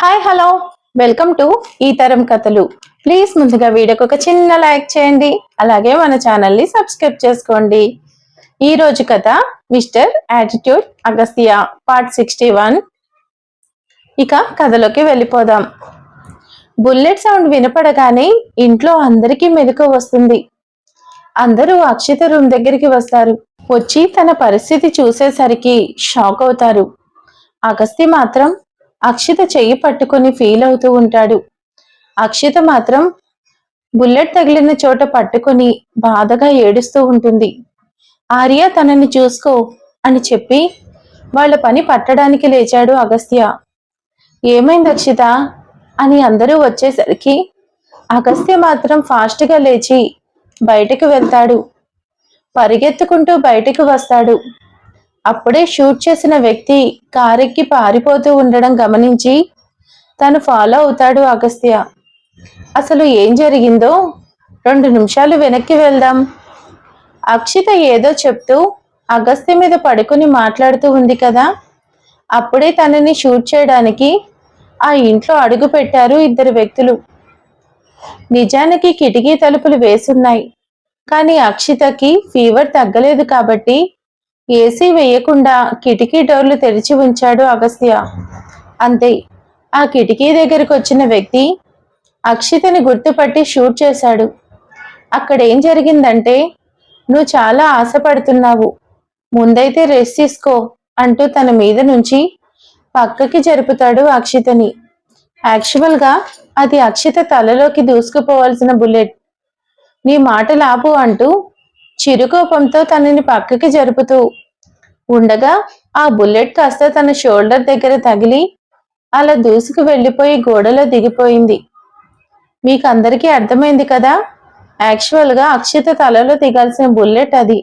Hi hello welcome to ఈ తరం కథలు ప్లీజ్ ముందుగా వీడియోకి ఒక చిన్న లైక్ చేయండి. అలాగే మన ఛానల్ని సబ్స్క్రైబ్ చేసుకోండి. ఈ రోజు కథ mister attitude Agastya part sixty one ఇక కథలోకి వెళ్ళిపోదాం. బుల్లెట్ సౌండ్ వినపడగానే ఇంట్లో అందరికీ మెలకు వస్తుంది. అందరూ అక్షిత రూమ్ దగ్గరికి వస్తారు. వచ్చి తన పరిస్థితి చూసేసరికి షాక్ అవుతారు. అగస్తి మాత్రం అక్షిత చెయ్యి పట్టుకొని ఫీల్ అవుతూ ఉంటాడు. అక్షిత మాత్రం బుల్లెట్ తగిలిన చోట పట్టుకొని బాధగా ఏడుస్తూ ఉంటుంది. ఆర్య తనని చూసుకో అని చెప్పి వాళ్ళ పని పట్టడానికి లేచాడు అగస్త్య. ఏమైంది అక్షిత? అని అందరూ వచ్చేసరికి అగస్త్య మాత్రం ఫాస్ట్గా లేచి బయటకు వెళ్తాడు. పరిగెత్తుకుంటూ బయటకు వస్తాడు. అప్పుడే షూట్ చేసిన వ్యక్తి కారెక్కి పారిపోతూ ఉండడం గమనించి తను ఫాలో అవుతాడు అగస్త్య. అసలు ఏం జరిగిందో? రెండు నిమిషాలు వెనక్కి వెళ్దాం. అక్షిత ఏదో చెప్తూ అగస్త్య మీద పడుకుని మాట్లాడుతూ ఉంది కదా? అప్పుడే తనని షూట్ చేయడానికి ఆ ఇంట్లో అడుగు పెట్టారు ఇద్దరు వ్యక్తులు. నిజానికి కిటికీ తలుపులు వేసున్నాయి. కానీ అక్షితకి ఫీవర్ తగ్గలేదు కాబట్టి ఏసీ వేయకుండా కిటికీ డోర్లు తెరిచి ఉంచాడు అగస్త్య. అంతే ఆ కిటికీ దగ్గరకు వచ్చిన వ్యక్తి అక్షితని గుర్తుపట్టి షూట్ చేశాడు. అక్కడ ఏం జరిగిందంటే నువ్వు చాలా ఆశపడుతున్నావు. ముందైతే రెస్ట్ తీసుకో అంటూ తన మీద నుంచి పక్కకి జరుపుతాడు అక్షితని. యాక్చువల్గా అది అక్షిత తలలోకి దూసుకుపోవాల్సిన బుల్లెట్. నీ మాటలాపు అంటూ చిరుకోపంతో తనని పక్కకి జరుపుతూ ఉండగా ఆ బుల్లెట్ కాస్త తన షోల్డర్ దగ్గర తగిలి అలా దూసుకు వెళ్ళిపోయి గోడలో దిగిపోయింది. మీకు అందరికీ అర్థమైంది కదా? యాక్చువల్గా అక్షిత తలలో దిగాల్సిన బుల్లెట్ అది.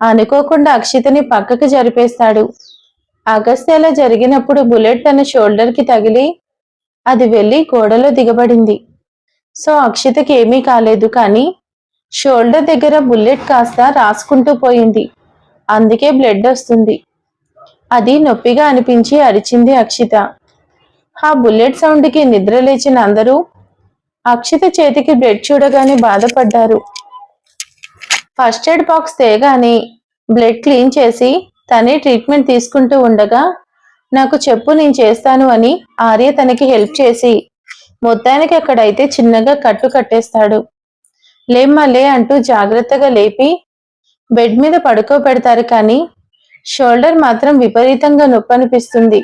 అనుకోకుండా అక్షితని పక్కకి జరిపేస్తాడు. అగస్త్యలా జరిగినప్పుడు బుల్లెట్ తన షోల్డర్కి తగిలి అది వెళ్ళి గోడలో దిగబడింది. సో అక్షితకి ఏమీ కాలేదు కానీ షోల్డర్ దగ్గర బుల్లెట్ కాస్త రాసుకుంటూ పోయింది. అందుకే బ్లడ్ వస్తుంది. అది నొప్పిగా అనిపించి అరిచింది అక్షిత. ఆ బుల్లెట్ సౌండ్కి నిద్ర లేచిన అందరూ అక్షిత చేతికి బ్లడ్ చూడగానే బాధపడ్డారు. ఫస్ట్ ఎయిడ్ బాక్స్ తేగానే బ్లడ్ క్లీన్ చేసి తనే ట్రీట్మెంట్ తీసుకుంటూ ఉండగా నాకు చెప్పు నేను చేస్తాను అని ఆర్య తనకి హెల్ప్ చేసి మొత్తానికి అక్కడైతే చిన్నగా కట్టు కట్టేస్తాడు. లేమ్మా లే అంటూ జాగ్రత్తగా లేపి బెడ్ మీద పడుకోబెడతారు కానీ షోల్డర్ మాత్రం విపరీతంగా నొప్పి అనిపిస్తుంది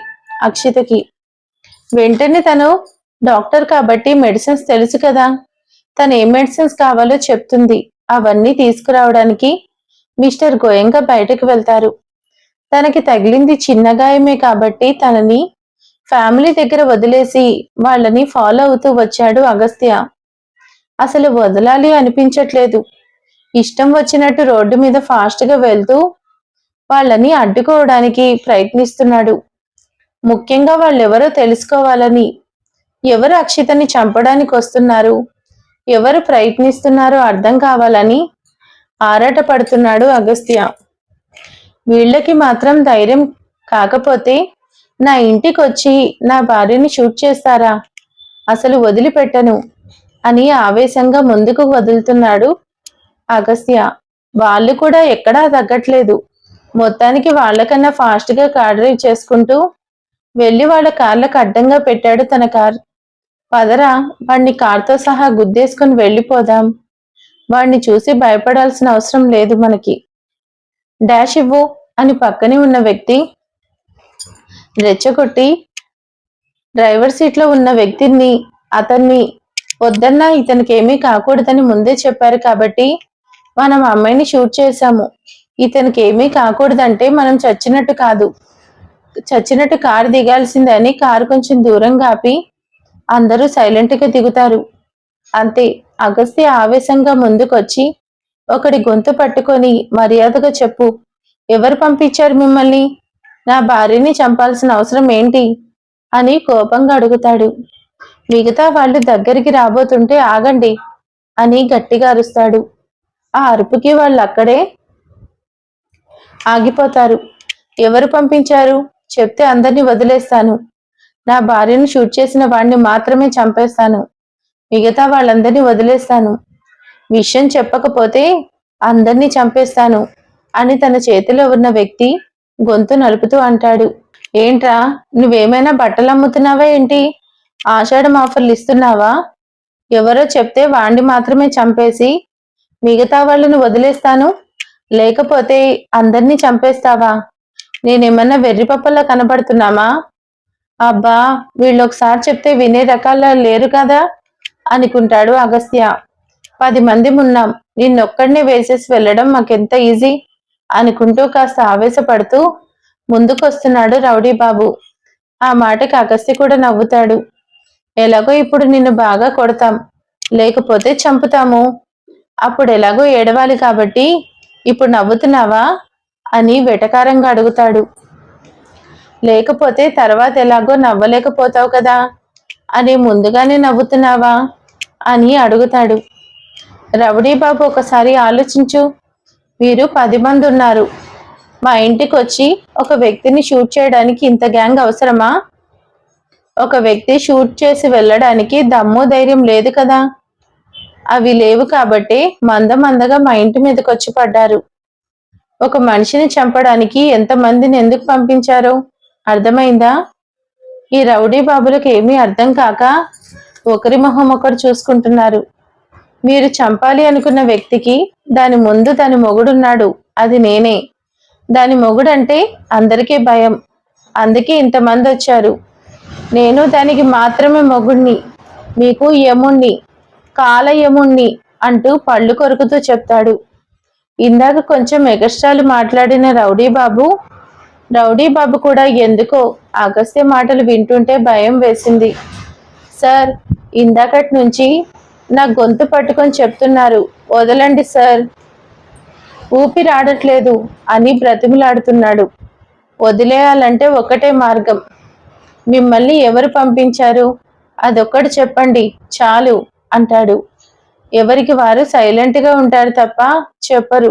అక్షితకి. వెంటనే తను డాక్టర్ కాబట్టి మెడిసిన్స్ తెలుసు కదా. తను ఏ మెడిసిన్స్ కావాలో చెప్తుంది. అవన్నీ తీసుకురావడానికి మిస్టర్ గోయంగా బయటకు వెళ్తారు. తనకి తగిలింది చిన్న గాయమే కాబట్టి తనని ఫ్యామిలీ దగ్గర వదిలేసి వాళ్ళని ఫాలో అవుతూ వచ్చాడు అగస్త్య. అసలు వదలాలి అనిపించట్లేదు. ఇష్టం వచ్చినట్టు రోడ్డు మీద ఫాస్ట్గా వెళ్తూ వాళ్ళని అడ్డుకోవడానికి ప్రయత్నిస్తున్నాడు. ముఖ్యంగా వాళ్ళెవరో తెలుసుకోవాలని. ఎవరు అక్షితని చంపడానికి వస్తున్నారు? ఎవరు ప్రయత్నిస్తున్నారో అర్థం కావాలని ఆరాట పడుతున్నాడు అగస్త్య. వీళ్ళకి మాత్రం ధైర్యం కాకపోతే నా ఇంటికి వచ్చి నా భార్యని షూట్ చేస్తారా? అసలు వదిలిపెట్టను. అని ఆవేశంగా ముందుకు వదులుతున్నాడు అగస్త్య వాళ్ళు కూడా ఎక్కడా తగ్గట్లేదు. మొత్తానికి వాళ్ళకన్నా ఫాస్ట్గా కార్ డ్రైవ్ చేసుకుంటూ వెళ్ళి వాళ్ళ కార్లకు అడ్డంగా పెట్టాడు తన కార్. పదరా వాడిని కార్తో సహా గుద్దేసుకుని వెళ్ళిపోదాం. వాడిని చూసి భయపడాల్సిన అవసరం లేదు మనకి. డాష్ ఇవ్వు అని పక్కనే ఉన్న వ్యక్తి రెచ్చగొట్టి డ్రైవర్ సీట్లో ఉన్న వ్యక్తిని అతన్ని వద్దన్నా ఇతనికి ఏమీ కాకూడదని ముందే చెప్పారు కాబట్టి మనం అమ్మాయిని షూట్ చేశాము. ఇతనికి ఏమీ కాకూడదంటే మనం చచ్చినట్టు కాదు. చచ్చినట్టు కారు దిగాల్సిందని కారు కొంచెం దూరంగా ఆపి అందరూ సైలెంట్గా దిగుతారు. అంతే అగస్త్య ఆవేశంగా ముందుకొచ్చి ఒకడి గొంతు పట్టుకొని మర్యాదగా చెప్పు ఎవరు పంపించారు మిమ్మల్ని? నా భార్యని చంపాల్సిన అవసరం ఏంటి? అని కోపంగా అడుగుతాడు. మిగతా వాళ్ళు దగ్గరికి రాబోతుంటే ఆగండి అని గట్టిగా అరుస్తాడు. ఆ అరుపుకి వాళ్ళు అక్కడే ఆగిపోతారు. ఎవరు పంపించారు? చెప్తే అందరినీ వదిలేస్తాను. నా భార్యను షూట్ చేసిన వాడిని మాత్రమే చంపేస్తాను. మిగతా వాళ్ళందరినీ వదిలేస్తాను. విషయం చెప్పకపోతే అందరినీ చంపేస్తాను అని తన చేతిలో ఉన్న వ్యక్తి గొంతు నలుపుతూ అంటాడు. ఏంట్రా నువ్వేమైనా బట్టలు అమ్ముతున్నావా ఏంటి? ఆషాఢం ఆఫర్లు ఇస్తున్నావా? ఎవరో చెప్తే వాణ్ణి మాత్రమే చంపేసి మిగతా వాళ్ళను వదిలేస్తాను. లేకపోతే అందరినీ చంపేస్తావా? నేనేమన్నా వెర్రిపప్పలా కనబడుతున్నామా అబ్బా వీళ్ళు ఒకసారి చెప్తే వినే రకాల లేరు కదా? అనుకుంటాడు అగస్త్య. పది మంది ఉన్నాం. నిన్నొక్కడినే వేసేసి వెళ్ళడం మాకెంత ఈజీ? అనుకుంటూ కాస్త ఆవేశపడుతూ ముందుకొస్తున్నాడు రౌడీ బాబు ఆ మాటకి అగస్త్య కూడా నవ్వుతాడు. ఎలాగో ఇప్పుడు నిన్ను బాగా కొడతాం. లేకపోతే చంపుతాము. అప్పుడు ఎలాగో ఏడవాలి కాబట్టి ఇప్పుడు నవ్వుతున్నావా? అని వెటకారంగా అడుగుతాడు. లేకపోతే తర్వాత ఎలాగో నవ్వలేకపోతావు కదా? అని ముందుగానే నవ్వుతున్నావా? అని అడుగుతాడు. రౌడీ బాబు ఒకసారి ఆలోచించు. వీరు పది మంది ఉన్నారు. మా ఇంటికి వచ్చి ఒక వ్యక్తిని షూట్ చేయడానికి ఇంత గ్యాంగ్ అవసరమా? ఒక వ్యక్తి షూట్ చేసి వెళ్ళడానికి దమ్ము ధైర్యం లేదు కదా. అవి లేవు కాబట్టి మంద మందగా మా ఇంటి మీదకి వచ్చి పడ్డారు. ఒక మనిషిని చంపడానికి ఎంతమందిని ఎందుకు పంపించారో? అర్థమైందా? ఈ రౌడీ బాబులకు ఏమీ అర్థం కాక ఒకరి మొహం ఒకరు చూసుకుంటున్నారు. మీరు చంపాలి అనుకున్న వ్యక్తికి దాని ముందు దాని మొగుడున్నాడు. అది నేనే. దాని మొగుడంటే అందరికీ భయం. అందుకే ఇంతమంది వచ్చారు. నేను దానికి మాత్రమే మొగుణ్ణి. మీకు యముణ్ణి కాలయముణ్ణి అంటూ పళ్ళు కొరుకుతూ చెప్తాడు. ఇందాక కొంచెం ఎగస్ట్రాలు మాట్లాడిన రౌడీ బాబు రౌడీ బాబు కూడా ఎందుకో అగస్త్య మాటలు వింటుంటే భయం వేసింది. సార్ ఇందాకటి నుంచి నా గొంతు పట్టుకొని చెప్తున్నారు. వదలండి సార్. ఊపిరాడట్లేదు అని బ్రతిమిలాడుతున్నాడు. వదిలేయాలంటే ఒకటే మార్గం. మిమ్మల్ని ఎవరు పంపించారు? అదొక్కటి చెప్పండి చాలు అంటాడు. ఎవరికి వారు సైలెంట్గా ఉంటారు తప్ప చెప్పరు.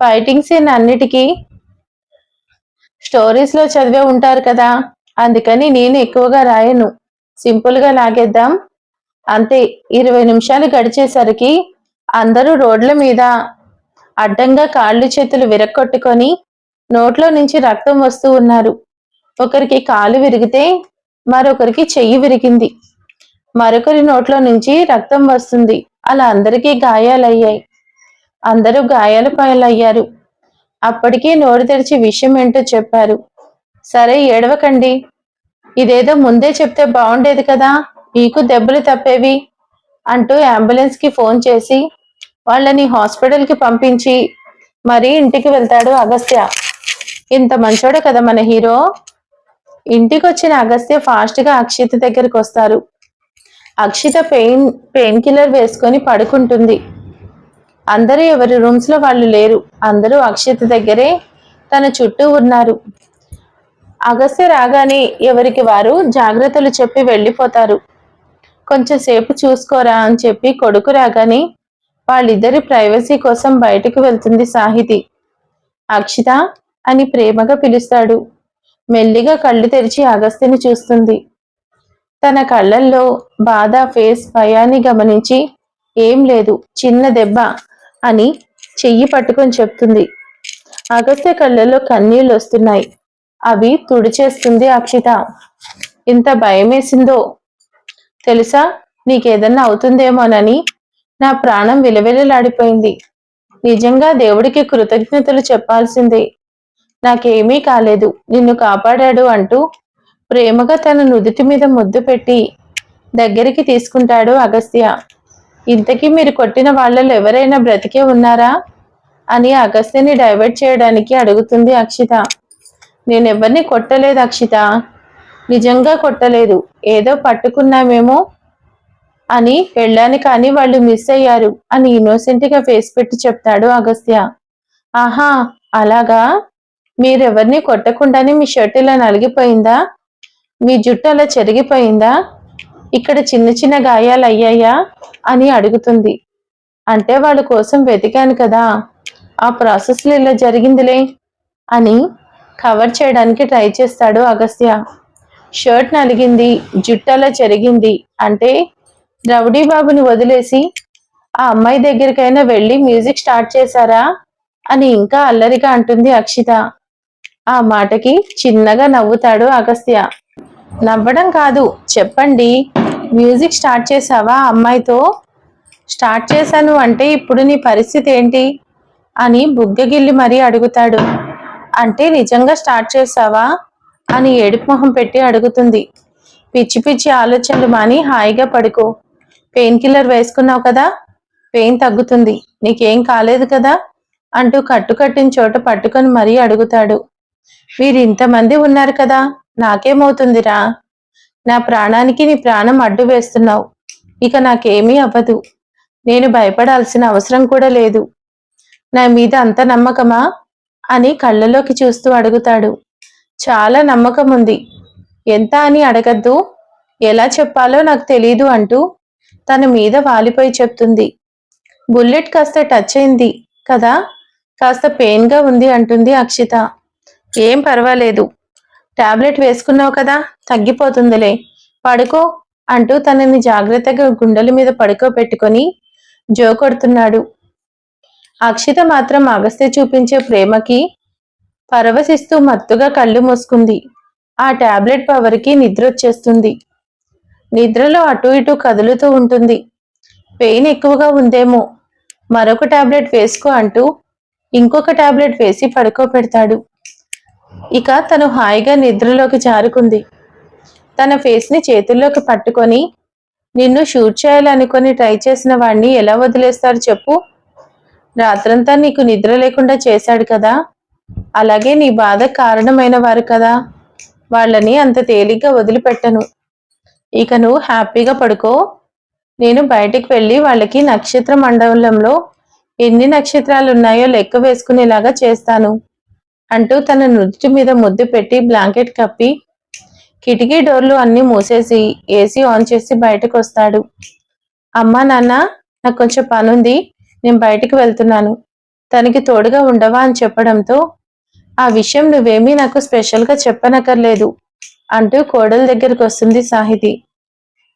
ఫైటింగ్ సీన్ అన్నిటికీ స్టోరీస్లో చదివే ఉంటారు కదా అందుకని నేను ఎక్కువగా రాయను. సింపుల్గా లాగేద్దాం. అంతే ఇరవై నిమిషాలు గడిచేసరికి అందరూ రోడ్ల మీద అడ్డంగా కాళ్ళు చేతులు విరక్కొట్టుకొని నోట్లో నుంచి రక్తం వస్తూ ఉన్నారు. ఒకరికి కాలు విరిగితే మరొకరికి చెయ్యి విరిగింది. మరొకరి నోట్లో నుంచి రక్తం వస్తుంది. అలా అందరికీ గాయాలయ్యాయి. అందరూ గాయాల పాలయ్యారు. అప్పటికే నోరు తెరిచి విషయం ఏంటో చెప్పారు. సరే ఏడవకండి. ఇదేదో ముందే చెప్తే బాగుండేది కదా. మీకు దెబ్బలు తప్పేవి? అంటూ అంబులెన్స్కి ఫోన్ చేసి వాళ్ళని హాస్పిటల్కి పంపించి మరీ ఇంటికి వెళ్తాడు అగస్త్య. ఇంత మంచోడే కదా మన హీరో? ఇంటికి వచ్చిన అగస్త్య ఫాస్ట్గా అక్షిత దగ్గరికి వస్తారు అక్షిత పెయిన్ పెయిన్ కిల్లర్ వేసుకొని పడుకుంటుంది. అందరూ ఎవరి రూమ్స్లో వాళ్ళు లేరు. అందరూ అక్షిత దగ్గరే తన చుట్టూ ఉన్నారు. అగస్త్య రాగానే ఎవరికి వారు జాగ్రత్తలు చెప్పి వెళ్ళిపోతారు. కొంచెంసేపు చూసుకోరా అని చెప్పి కొడుకు రాగానే వాళ్ళిద్దరి ప్రైవసీ కోసం బయటకు వెళ్తుంది సాహితి. అక్షిత అని ప్రేమగా పిలుస్తాడు. మెల్లిగా కళ్ళు తెరిచి అగస్త్యని చూస్తుంది. తన కళ్ళల్లో బాధ ఫేస్ భయాన్ని గమనించి ఏం లేదు చిన్న దెబ్బ అని చెయ్యి పట్టుకొని చెప్తుంది. అగస్త్య కళ్ళల్లో కన్నీళ్ళు వస్తున్నాయి. అవి తుడిచేస్తుంది అక్షిత. ఇంత భయమేసిందో? తెలుసా? నీకేదన్నా అవుతుందేమోనని నా ప్రాణం విలవిలలాడిపోయింది. నిజంగా దేవుడికి కృతజ్ఞతలు చెప్పాల్సిందే. నాకేమీ కాలేదు. నిన్ను కాపాడాడు అంటూ ప్రేమగా తన నుదుటి మీద ముద్దు పెట్టి దగ్గరికి తీసుకుంటాడు అగస్త్య. ఇంతకీ మీరు కొట్టిన వాళ్ళలో ఎవరైనా బ్రతికే ఉన్నారా? అని అగస్త్యని డైవర్ట్ చేయడానికి అడుగుతుంది అక్షిత. నేనెవరిని కొట్టలేదు అక్షిత. నిజంగా కొట్టలేదు. ఏదో పట్టుకున్నామేమో అని వెళ్ళాను కానీ వాళ్ళు మిస్ అయ్యారు అని ఇన్నోసెంట్గా ఫేస్ పెట్టి చెప్తాడు అగస్త్య. ఆహా అలాగా? మీరెవరిని కొట్టకుండానే మీ షర్ట్ ఇలా నలిగిపోయిందా? మీ జుట్టు అలా చెరిగిపోయిందా? ఇక్కడ చిన్న చిన్న గాయాలు అయ్యాయా? అని అడుగుతుంది. అంటే వాళ్ళ కోసం వెతికాను కదా. ఆ ప్రాసెస్లో ఇలా జరిగిందిలే అని కవర్ చేయడానికి ట్రై చేస్తాడు అగస్త్య. షర్ట్ నలిగింది జుట్టు అలా చెరిగింది అంటే రౌడీ బాబుని వదిలేసి ఆ అమ్మాయి దగ్గరికైనా వెళ్ళి మ్యూజిక్ స్టార్ట్ చేశారా? అని ఇంకా అల్లరిగా అంటుంది అక్షిత. ఆ మాటకి చిన్నగా నవ్వుతాడు అగస్త్య. నవ్వడం కాదు చెప్పండి. మ్యూజిక్ స్టార్ట్ చేసావా అమ్మాయితో? స్టార్ట్ చేశాను అంటే ఇప్పుడు నీ పరిస్థితి ఏంటి? అని బుగ్గగిల్లి మరీ అడుగుతాడు. అంటే నిజంగా స్టార్ట్ చేసావా అని ఏడుపు మొహం పెట్టి అడుగుతుంది. పిచ్చి పిచ్చి ఆలోచనలు మాని హాయిగా పడుకో. పెయిన్ కిల్లర్ వేసుకున్నావు కదా? పెయిన్ తగ్గుతుంది. నీకేం కాలేదు కదా? అంటూ కట్టుకట్టిన చోట పట్టుకొని మరీ అడుగుతాడు. మీరు ఇంతమంది ఉన్నారు కదా నాకేమవుతుందిరా? నా ప్రాణానికి నీ ప్రాణం అడ్డు వేస్తున్నావు. ఇక నాకేమీ అవ్వదు. నేను భయపడాల్సిన అవసరం కూడా లేదు. నా మీద అంత నమ్మకమా? అని కళ్ళలోకి చూస్తూ అడుగుతాడు. చాలా నమ్మకం ఉంది ఎంత అని అడగద్దు. ఎలా చెప్పాలో నాకు తెలీదు అంటూ తన మీద వాలిపోయి చెప్తుంది. బుల్లెట్ కాస్త టచ్ అయింది కదా కాస్త పెయిన్గా ఉంది అంటుంది అక్షిత. ఏం పర్వాలేదు. టాబ్లెట్ వేసుకున్నావు కదా తగ్గిపోతుందిలే. పడుకో అంటూ తనని జాగ్రత్తగా గుండెల మీద పడుకోబెట్టుకొని జో కొడుతున్నాడు. అక్షిత మాత్రం అగస్త్య చూపించే ప్రేమకి పరవశిస్తూ మత్తుగా కళ్ళు మూసుకుంది. ఆ టాబ్లెట్ పవర్కి నిద్ర వచ్చేస్తుంది. నిద్రలో అటు ఇటు కదులుతూ ఉంటుంది. పెయిన్ ఎక్కువగా ఉందేమో. మరొక టాబ్లెట్ వేసుకో అంటూ ఇంకొక టాబ్లెట్ వేసి పడుకోబెడతాడు. ఇక తను హాయిగా నిద్రలోకి జారుకుంది. తన ఫేస్ని చేతుల్లోకి పట్టుకొని నిన్ను షూట్ చేయాలనుకొని ట్రై చేసిన వాడిని ఎలా వదిలేస్తారు చెప్పు. రాత్రంతా నీకు నిద్ర లేకుండా చేశాడు కదా. అలాగే నీ బాధ కారణమైన వారు కదా. వాళ్ళని అంత తేలిగ్గా వదిలిపెట్టను. ఇక నువ్వు హ్యాపీగా పడుకో. నేను బయటికి వెళ్ళి వాళ్ళకి నక్షత్ర మండలంలో ఎన్ని నక్షత్రాలు ఉన్నాయో లెక్క వేసుకునేలాగా చేస్తాను. అంటూ తన నుదుటి మీద ముద్దు పెట్టి బ్లాంకెట్ కప్పి కిటికీ డోర్లు అన్ని మూసేసి ఏసీ ఆన్ చేసి బయటకు వస్తాడు. అమ్మా నాన్న నాకు కొంచెం పనుంది. నేను బయటికి వెళ్తున్నాను. తనకి తోడుగా ఉండవా అని చెప్పడంతో ఆ విషయం నువ్వేమీ నాకు స్పెషల్గా చెప్పనక్కర్లేదు అంటూ కోడల దగ్గరికి వస్తుంది సాహితి.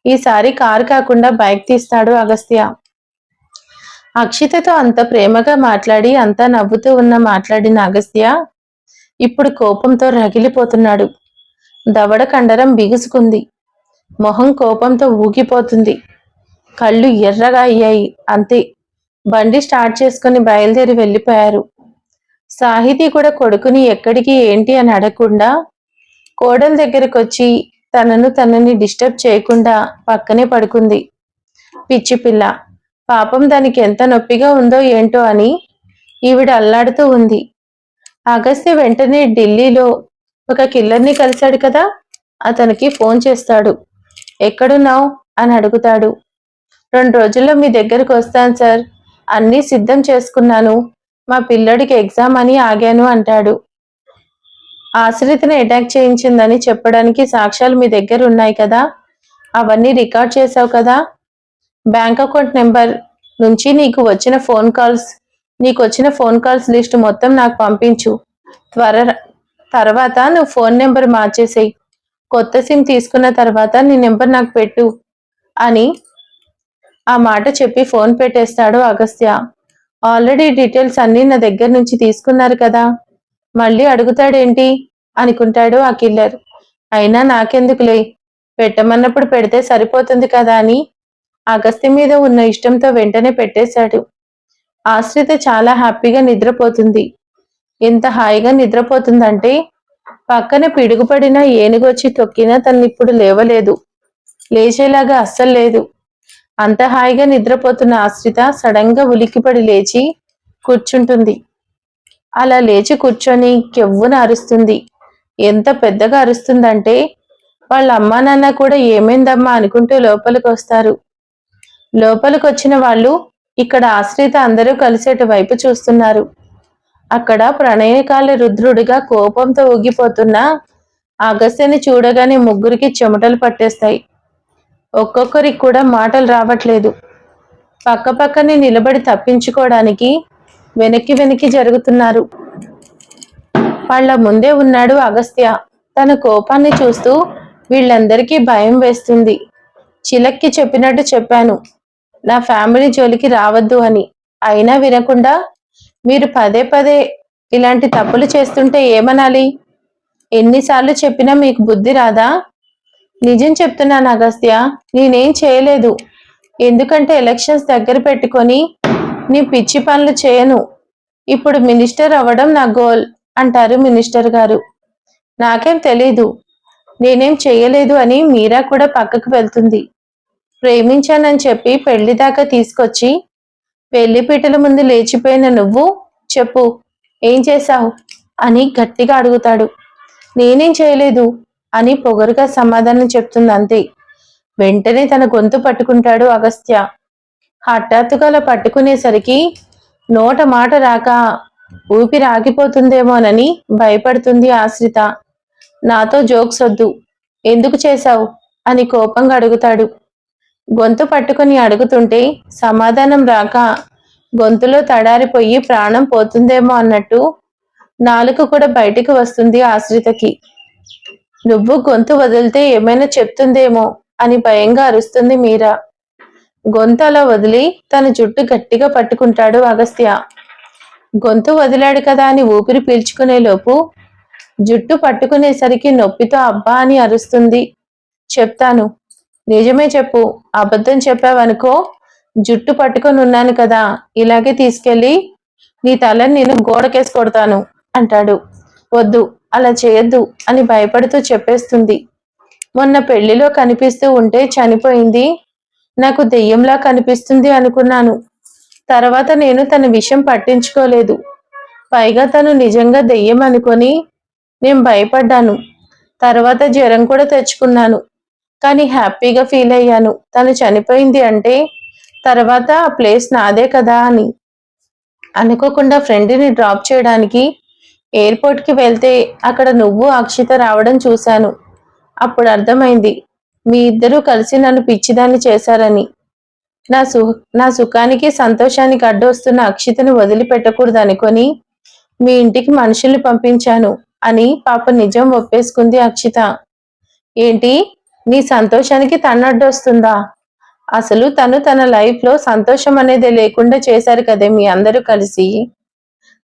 ఈసారి కారు కాకుండా బైక్ తీస్తాడు అగస్త్య. అక్షితతో అంత ప్రేమగా మాట్లాడి అంతా నవ్వుతూ ఉన్న మాట్లాడిన అగస్త్య ఇప్పుడు కోపంతో రగిలిపోతున్నాడు. దవడ కండరం బిగుసుకుంది. మొహం కోపంతో ఊగిపోతుంది. కళ్ళు ఎర్రగా అయ్యాయి. అంతే. బండి స్టార్ట్ చేసుకుని బయలుదేరి వెళ్ళిపోయారు. సాహితీ కూడా కొడుకుని ఎక్కడికి ఏంటి అని అడగకుండా కోడల దగ్గరకు వచ్చి తనను తనని డిస్టర్బ్ చేయకుండా పక్కనే పడుకుంది. పిచ్చి పిల్ల పాపం దానికి ఎంత నొప్పిగా ఉందో ఏంటో అని ఈవిడ అల్లాడుతూ ఉంది. అగస్త్య వెంటనే ఢిల్లీలో ఒక కిల్లర్ని కలిశాడు కదా అతనికి ఫోన్ చేస్తాడు. ఎక్కడున్నావు? అని అడుగుతాడు. రెండు రోజుల్లో మీ దగ్గరకు వస్తాను సార్. అన్నీ సిద్ధం చేసుకున్నాను. మా పిల్లడికి ఎగ్జామ్ అని ఆగాను అంటాడు. ఆశ్రితను అటాక్ చేయించిందని చెప్పడానికి సాక్ష్యాలు మీ దగ్గర ఉన్నాయి కదా. అవన్నీ రికార్డ్ చేసావు కదా. బ్యాంక్ అకౌంట్ నెంబర్ నుంచి నీకు వచ్చిన ఫోన్ కాల్స్ నీకు వచ్చిన ఫోన్ కాల్స్ లిస్ట్ మొత్తం నాకు పంపించు. త్వర తర్వాత నువ్వు ఫోన్ నెంబర్ మార్చేసేయి. కొత్త సిమ్ తీసుకున్న తర్వాత నీ నెంబర్ నాకు పెట్టు అని ఆ మాట చెప్పి ఫోన్ పెట్టేస్తాడు అగస్త్య. ఆల్రెడీ డీటెయిల్స్ అన్నీ నా దగ్గర నుంచి తీసుకున్నారు కదా. మళ్ళీ అడుగుతాడేంటి? అనుకుంటాడు ఆ కిల్లర్. అయినా నాకెందుకులే? పెట్టమన్నప్పుడు పెడితే సరిపోతుంది కదా అని అగస్త్య మీద ఉన్న ఇష్టంతో వెంటనే పెట్టేశాడు. ఆశ్రిత చాలా హ్యాపీగా నిద్రపోతుంది. ఎంత హాయిగా నిద్రపోతుందంటే పక్కన పిడుగుపడిన ఏనుగొచ్చి తొక్కినా తను ఇప్పుడు లేవలేదు. లేచేలాగా అస్సలు లేదు. అంత హాయిగా నిద్రపోతున్న ఆశ్రిత సడన్గా ఉలిక్కిపడి లేచి కూర్చుంటుంది. అలా లేచి కూర్చొని కెవ్వున అరుస్తుంది. ఎంత పెద్దగా అరుస్తుందంటే వాళ్ళ అమ్మా నాన్న కూడా ఏమైందమ్మా అనుకుంటూ లోపలికి వస్తారు లోపలికి వచ్చిన వాళ్ళు ఇక్కడ ఆశ్రిత అందరూ కలిసేటు వైపు చూస్తున్నారు. అక్కడ ప్రణయకాల రుద్రుడిగా కోపంతో ఊగిపోతున్న అగస్త్యని చూడగానే ముగ్గురికి చెమటలు పట్టేస్తాయి. ఒక్కొక్కరికి కూడా మాటలు రావట్లేదు. పక్క పక్కనే నిలబడి తప్పించుకోవడానికి వెనక్కి వెనక్కి జరుగుతున్నారు. వాళ్ళ ముందే ఉన్నాడు అగస్త్య తన కోపాన్ని చూస్తూ వీళ్ళందరికీ భయం వేస్తుంది. చిలక్కి చెప్పినట్టు చెప్పాను. నా ఫ్యామిలీ జోలికి రావద్దు అని. అయినా వినకుండా మీరు పదే పదే ఇలాంటి తప్పులు చేస్తుంటే ఏమనాలి? ఎన్నిసార్లు చెప్పినా మీకు బుద్ధి రాదా? నిజం చెప్తున్నాను అగస్త్య నేనేం చేయలేదు. ఎందుకంటే ఎలక్షన్స్ దగ్గర పెట్టుకొని నీ పిచ్చి పనులు చేయను. ఇప్పుడు మినిస్టర్ అవ్వడం నా గోల్ అంటారు మినిస్టర్ గారు. నాకేం తెలీదు. నేనేం చేయలేదు అని మీరా కూడా పక్కకు వెళ్తుంది. ప్రేమించానని చెప్పి పెళ్ళి దాకా తీసుకొచ్చి పెళ్ళి పీటల ముందు లేచిపోయిన నువ్వు చెప్పు ఏం చేశావు? అని గట్టిగా అడుగుతాడు. నేనేం చేయలేదు అని పొగరుగా సమాధానం చెప్తుంది అంతే. వెంటనే తన గొంతు పట్టుకుంటాడు అగస్త్య. హఠాత్తుగా అలా పట్టుకునేసరికి నోట మాట రాక ఊపిరి ఆగిపోతుందేమోనని భయపడుతుంది ఆశ్రిత. నాతో జోక్స్ వద్దు. ఎందుకు చేశావు? అని కోపంగా అడుగుతాడు. గొంతు పట్టుకుని అడుగుతుంటే సమాధానం రాక గొంతులో తడారిపోయి ప్రాణం పోతుందేమో అన్నట్టు నాలుక కూడా బయటికి వస్తుంది ఆశ్రితకి. నువ్వు గొంతు వదిలితే ఏమైనా చెప్తుందేమో అని భయంగా అరుస్తుంది మీరా. గొంతు అలా వదిలి తన జుట్టు గట్టిగా పట్టుకుంటాడు అగస్త్య. గొంతు వదిలాడు కదా అని ఊపిరి పీల్చుకునే లోపు జుట్టు పట్టుకునేసరికి నొప్పితో అబ్బా అని అరుస్తుంది. చెప్తాను నిజమే చెప్పు. అబద్ధం చెప్పావనుకో జుట్టు పట్టుకొని ఉన్నాను కదా ఇలాగే తీసుకెళ్ళి నీ తలని నేను గోడకేసి కొడతాను అంటాడు. వద్దు అలా చేయొద్దు అని భయపడుతూ చెప్పేస్తుంది. మొన్న పెళ్ళిలో కనిపిస్తూ ఉంటే చనిపోయింది నాకు దెయ్యంలా కనిపిస్తుంది అనుకున్నాను. తర్వాత నేను తన విషయం పట్టించుకోలేదు. పైగా తను నిజంగా దెయ్యం అనుకొని నేను భయపడ్డాను. తర్వాత జ్వరం కూడా తెచ్చుకున్నాను. కానీ హ్యాపీగా ఫీల్ అయ్యాను. తను చనిపోయింది అంటే తర్వాత ఆ ప్లేస్ నాదే కదా అని. అనుకోకుండా ఫ్రెండ్ని డ్రాప్ చేయడానికి ఎయిర్పోర్ట్కి వెళ్తే అక్కడ నువ్వు అక్షిత రావడం చూశాను. అప్పుడు అర్థమైంది మీ ఇద్దరూ కలిసి నన్ను పిచ్చిదాన్ని చేశారని. నా సు నా సుఖానికి సంతోషానికి అడ్డొస్తున్న అక్షితను వదిలిపెట్టకూడదు అనుకొని మీ ఇంటికి మనుషుల్ని పంపించాను అని పాప నిజం ఒప్పేసుకుంది అక్షిత. ఏంటి? నీ సంతోషానికి తన్నడ్డొస్తుందా? అసలు తను తన లైఫ్లో సంతోషం అనేది లేకుండా చేశారు కదే మీ అందరూ కలిసి.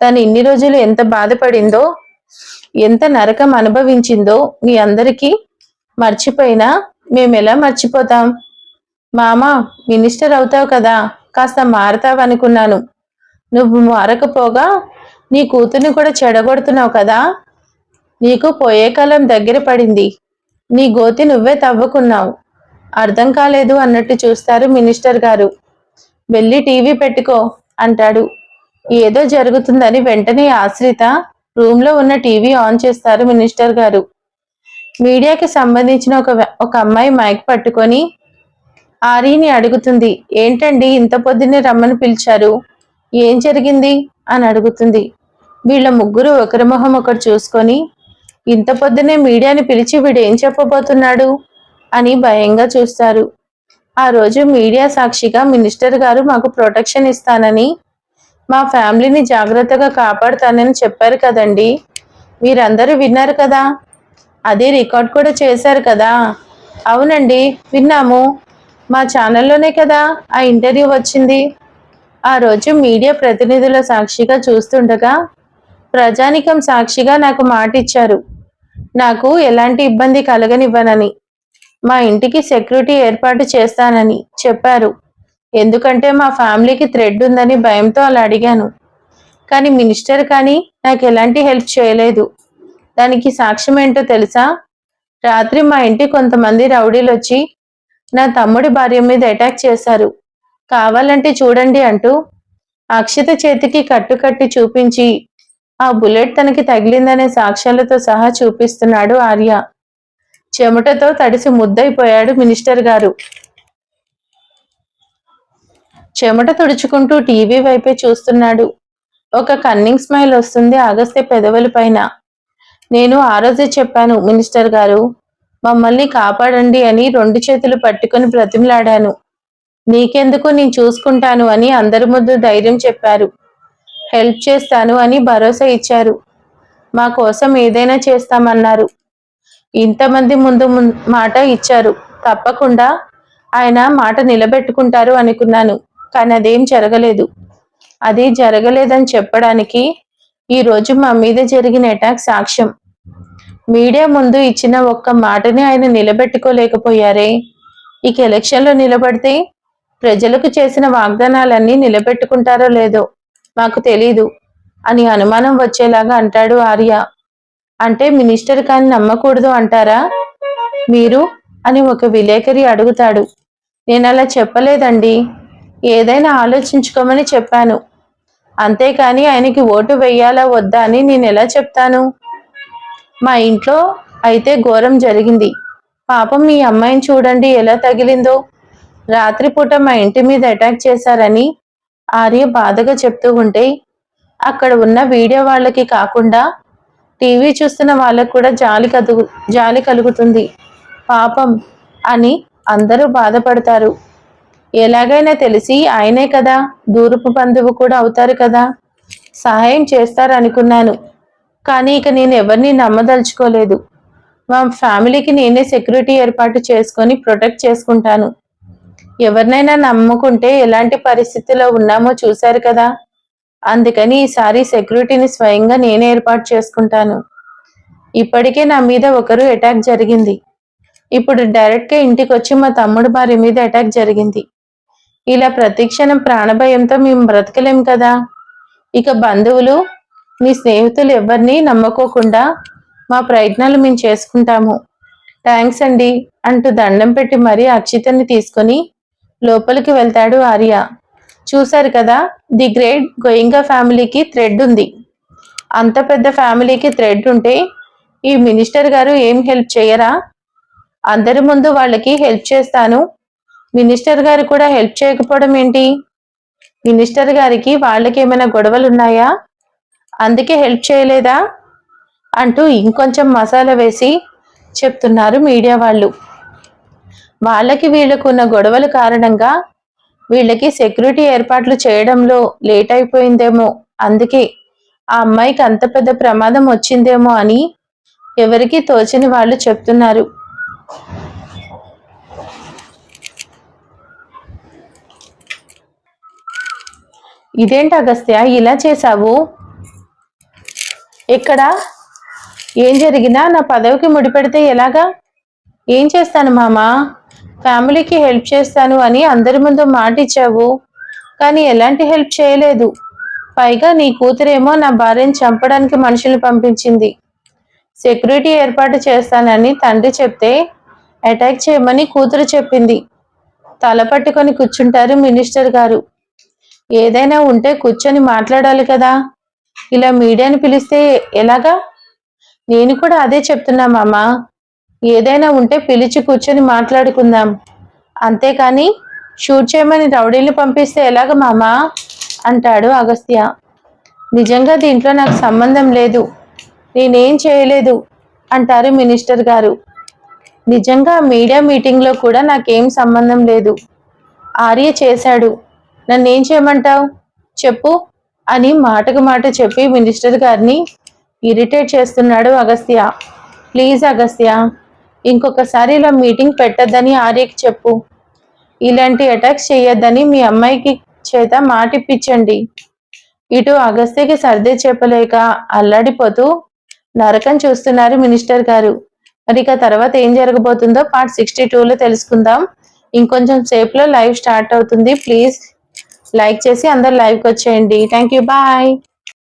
తను ఇన్ని రోజులు ఎంత బాధపడిందో ఎంత నరకం అనుభవించిందో మీ అందరికీ మర్చిపోయినా మేము ఎలా మర్చిపోతాం? మామ మినిస్టర్ అవుతావు కదా కాస్త మారతావు అనుకున్నాను. నువ్వు మారకపోగా నీ కూతుర్ని కూడా చెడగొడుతున్నావు కదా నీకు పోయే కాలం దగ్గర పడింది. నీ గోతి నువ్వే తవ్వుకున్నావు. అర్థం కాలేదు అన్నట్టు చూస్తారు మినిస్టర్ గారు. వెళ్ళి టీవీ పెట్టుకో అంటాడు. ఏదో జరుగుతుందని వెంటనే ఆశ్రిత రూమ్లో ఉన్న టీవీ ఆన్ చేస్తారు మినిస్టర్ గారు. మీడియాకి సంబంధించిన ఒక ఒక అమ్మాయి మైక్ పట్టుకొని ఆరీని అడుగుతుంది ఏంటండి ఇంత పొద్దున్నే రమ్మని పిలిచారు? ఏం జరిగింది? అని అడుగుతుంది. వీళ్ళ ముగ్గురు ఒకరి మొహం ఒకరు చూసుకొని ఇంత పొద్దునే మీడియాని పిలిచి వీడు ఏం చెప్పబోతున్నాడు? అని భయంగా చూస్తారు. ఆ రోజు మీడియా సాక్షిగా మినిస్టర్ గారు మాకు ప్రొటెక్షన్ ఇస్తానని మా ఫ్యామిలీని జాగ్రత్తగా కాపాడుతానని చెప్పారు కదండి. మీరందరూ విన్నారు కదా. అదే రికార్డ్ కూడా చేశారు కదా. అవునండి విన్నాము. మా ఛానల్లోనే కదా ఆ ఇంటర్వ్యూ వచ్చింది. ఆ రోజు మీడియా ప్రతినిధుల సాక్షిగా చూస్తుండగా ప్రజానికం సాక్షిగా నాకు మాట ఇచ్చారు నాకు ఎలాంటి ఇబ్బంది కలగనివ్వనని. మా ఇంటికి సెక్యూరిటీ ఏర్పాటు చేస్తానని చెప్పారు. ఎందుకంటే మా ఫ్యామిలీకి థ్రెడ్ ఉందని భయంతో అలా అడిగాను. కానీ మినిస్టర్ కానీ నాకు ఎలాంటి హెల్ప్ చేయలేదు. దానికి సాక్ష్యం ఏంటో తెలుసా? రాత్రి మా ఇంటి కొంతమంది రౌడీలు వచ్చి నా తమ్ముడి భార్య మీద అటాక్ చేశారు. కావాలంటే చూడండి అంటూ అక్షిత చేతికి కట్టుకట్టి చూపించి ఆ బుల్లెట్ తనకి తగిలిందనే సాక్ష్యాలతో సహా చూపిస్తున్నాడు ఆర్య. చెమటతో తడిసి ముద్దయిపోయాడు మినిస్టర్ గారు. చెమట తుడుచుకుంటూ టీవీ వైపే చూస్తున్నాడు. ఒక కన్నింగ్ స్మైల్ వస్తుంది ఆగస్తే పెదవుల పైన. నేను ఆ రోజే చెప్పాను మినిస్టర్ గారు మమ్మల్ని కాపాడండి అని రెండు చేతులు పట్టుకొని బ్రతిమలాడాను. నీకెందుకు నేను చూసుకుంటాను అని అందరి ముందు ధైర్యం చెప్పారు. హెల్ప్ చేస్తాను అని భరోసా ఇచ్చారు. మా కోసం ఏదైనా చేస్తామన్నారు. ఇంతమంది ముందు మాట ఇచ్చారు. తప్పకుండా ఆయన మాట నిలబెట్టుకుంటారు అనుకున్నాను కానీ అదేం జరగలేదు. అది జరగలేదని చెప్పడానికి ఈ రోజు మా మీద జరిగిన అటాక్ సాక్ష్యం. మీడియా ముందు ఇచ్చిన ఒక్క మాటని ఆయన నిలబెట్టుకోలేకపోయారే. ఇక ఎలక్షన్లో నిలబడితే ప్రజలకు చేసిన వాగ్దానాలన్నీ నిలబెట్టుకుంటారో లేదో మాకు తెలీదు అని అనుమానం వచ్చేలాగా అంటాడు ఆర్య. అంటే మినిస్టర్ కాని నమ్మకూడదు అంటారా? మీరు? అని ఒక విలేకరి అడుగుతాడు. నేను అలా చెప్పలేదండి. ఏదైనా ఆలోచించుకోమని చెప్పాను. అంతేకాని ఆయనకి ఓటు వేయాలా వద్దా అని నేను ఎలా చెప్తాను? మా ఇంట్లో అయితే ఘోరం జరిగింది. పాపం మీ అమ్మాయిని చూడండి ఎలా తగిలిందో. రాత్రిపూట మా ఇంటి మీద అటాక్ చేశారని ఆర్య బాధగా చెప్తూ ఉంటే అక్కడ ఉన్న వీడియో వాళ్ళకి కాకుండా టీవీ చూస్తున్న వాళ్ళకు కూడా జాలి కదు జాలి కలుగుతుంది. పాపం అని అందరూ బాధపడతారు. ఎలాగైనా తెలిసి ఆయనే కదా దూరపు బంధువు కూడా అవుతారు కదా. సహాయం చేస్తారనుకున్నాను. కానీ ఇక నేను ఎవరిని నమ్మదలుచుకోలేదు. మా ఫ్యామిలీకి నేనే సెక్యూరిటీ ఏర్పాటు చేసుకొని ప్రొటెక్ట్ చేసుకుంటాను. ఎవరినైనా నమ్ముకుంటే ఎలాంటి పరిస్థితిలో ఉన్నామో చూశారు కదా. అందుకని ఈసారి సెక్యూరిటీని స్వయంగా నేనే ఏర్పాటు చేసుకుంటాను. ఇప్పటికే నా మీద ఒకరు అటాక్ జరిగింది. ఇప్పుడు డైరెక్ట్గా ఇంటికి వచ్చి మా తమ్ముడు భార్య మీద అటాక్ జరిగింది. ఇలా ప్రతిక్షణం ప్రాణభయంతో మేము బ్రతకలేం కదా. ఇక బంధువులు మీ స్నేహితులు ఎవరిని నమ్మకోకుండా మా ప్రయత్నాలు మేము చేసుకుంటాము. థ్యాంక్స్ అండి అంటూ దండం పెట్టి మరీ అక్షితని తీసుకొని లోపలికి వెళ్తాడు ఆర్య. చూశారు కదా ది గ్రేట్ గోయింగా ఫ్యామిలీకి థ్రెడ్ ఉంది. అంత పెద్ద ఫ్యామిలీకి థ్రెడ్ ఉంటే ఈ మినిస్టర్ గారు ఏం హెల్ప్ చేయరా? అందరి ముందు వాళ్ళకి హెల్ప్ చేస్తాను. మినిస్టర్ గారు కూడా హెల్ప్ చేయకపోవడం ఏంటి? మినిస్టర్ గారికి వాళ్ళకి ఏమైనా గొడవలు ఉన్నాయా? అందుకే హెల్ప్ చేయలేదా? అంటూ ఇంకొంచెం మసాలా వేసి చెప్తున్నారు మీడియా వాళ్ళు. వాళ్ళకి వీళ్ళకున్న గొడవల కారణంగా వీళ్ళకి సెక్యూరిటీ ఏర్పాట్లు చేయడంలో లేట్ అయిపోయిందేమో. అందుకే ఆ అమ్మాయికి అంత పెద్ద ప్రమాదం వచ్చిందేమో అని ఎవరికి తోచని వాళ్ళు చెప్తున్నారు. ఇదేంటి అగస్త్య ఇలా చేశావు? ఎక్కడ? ఏం జరిగినా నా పదవికి ముడిపెడితే ఎలాగా? ఏం చేస్తాను మామా? ఫ్యామిలీకి హెల్ప్ చేస్తాను అని అందరి ముందు మాట ఇచ్చావు. కానీ ఎలాంటి హెల్ప్ చేయలేదు. పైగా నీ కూతురేమో నా భార్యను చంపడానికి మనుషుల్ని పంపించింది. సెక్యూరిటీ ఏర్పాటు చేస్తానని తండ్రి చెప్తే అటాక్ చేయమని కూతురు చెప్పింది. తల పట్టుకొని కూర్చుంటారు మినిస్టర్ గారు. ఏదైనా ఉంటే కూర్చొని మాట్లాడాలి కదా. ఇలా మీడియాని పిలిస్తే ఎలాగా? నేను కూడా అదే చెప్తున్నా మామ. ఏదైనా ఉంటే పిలిచి కూర్చొని మాట్లాడుకుందాం. అంతేకాని షూట్ చేయమని రౌడీలు పంపిస్తే ఎలాగ మామా? అంటాడు అగస్త్య. నిజంగా దీంట్లో నాకు సంబంధం లేదు. నేనేం చేయలేదు అంటారు మినిస్టర్ గారు. నిజంగా మీడియా మీటింగ్లో కూడా నాకేం సంబంధం లేదు. ఆర్య చేశాడు. నన్నేం చేయమంటావు? చెప్పు అని మాటకు మాట చెప్పి మినిస్టర్ గారిని ఇరిటేట్ చేస్తున్నాడు అగస్త్య. ప్లీజ్ అగస్త్య. ఇంకొకసారి ఇలా మీటింగ్ పెట్టద్దని ఆర్యకి చెప్పు. ఇలాంటి అటాక్స్ చేయొద్దని మీ అమ్మాయికి చేత మాటిప్పించండి. ఇటు అగస్త్యకి సర్ది చెప్పలేక అల్లాడిపోతూ నరకం చూస్తున్నారు మినిస్టర్ గారు. మరి ఇక తర్వాత ఏం జరగబోతుందో పార్ట్ సిక్స్టీ టూలో తెలుసుకుందాం. ఇంకొంచెం సేపులో లైవ్ స్టార్ట్ అవుతుంది. ప్లీజ్ లైక్ చేసి అందరు లైవ్కి వచ్చేయండి. Thank you bye